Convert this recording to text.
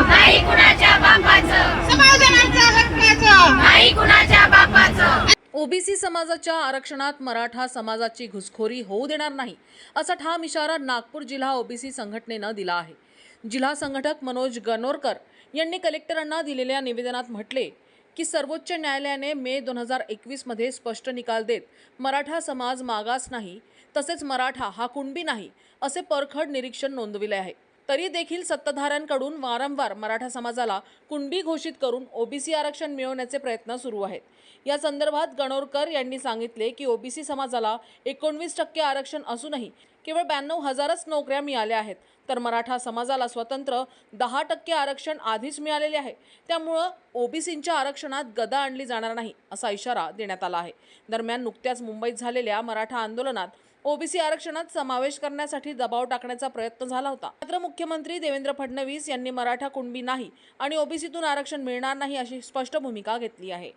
नाही कुणाच्या बापाचं. समायोजनांचं हक्काचं. नाही कुणाच्या बापाचं. ओबीसी समाजाच्या आरक्षणात मराठा समाजाची घुसखोरी होऊ देणार नाही असा ठाम इशारा नागपूर जिल्हा ओबीसी संघटनेनं दिला आहे. जिल्हा संघटक मनोज गणोरकर यांनी कलेक्टरांना दिलेल्या निवेदनात म्हटले की सर्वोच्च न्यायालयाने मे दोन हजार एकवीसमध्ये स्पष्ट निकाल देत मराठा समाज मागास नाही तसेच मराठा हा कुणबी नाही असे परखड निरीक्षण नोंदविले आहे. तरी देखील सत्ताधाऱ्यांकडून वारंवार मराठा समाजाला कुणबी घोषित करून ओबीसी आरक्षण मिळवण्याचे प्रयत्न सुरू आहेत. या संदर्भात गणोरकर यांनी सांगितले की ओबीसी समाजाला एकोणवीस टक्के आरक्षण असूनही केवळ ब्याण्णव हजारच नोकऱ्या मिळाल्या आहेत. तर मराठा समाजाला स्वतंत्र दहा टक्के आरक्षण आधीच मिळालेले आहे. त्यामुळं ओबीसींच्या आरक्षणात गदा आणली जाणार नाही असा इशारा देण्यात आला आहे. दरम्यान नुकत्याच मुंबईत झालेल्या मराठा आंदोलनात ओबीसी आरक्षणात समावेश करण्यासाठी दबाव टाकण्याचा प्रयत्न झाला होता. मात्र मुख्यमंत्री देवेंद्र फडणवीस यांनी मराठा कुणबी नाही आणि ओबीसीतून आरक्षण मिळणार नाही अशी स्पष्ट भूमिका घेतली आहे.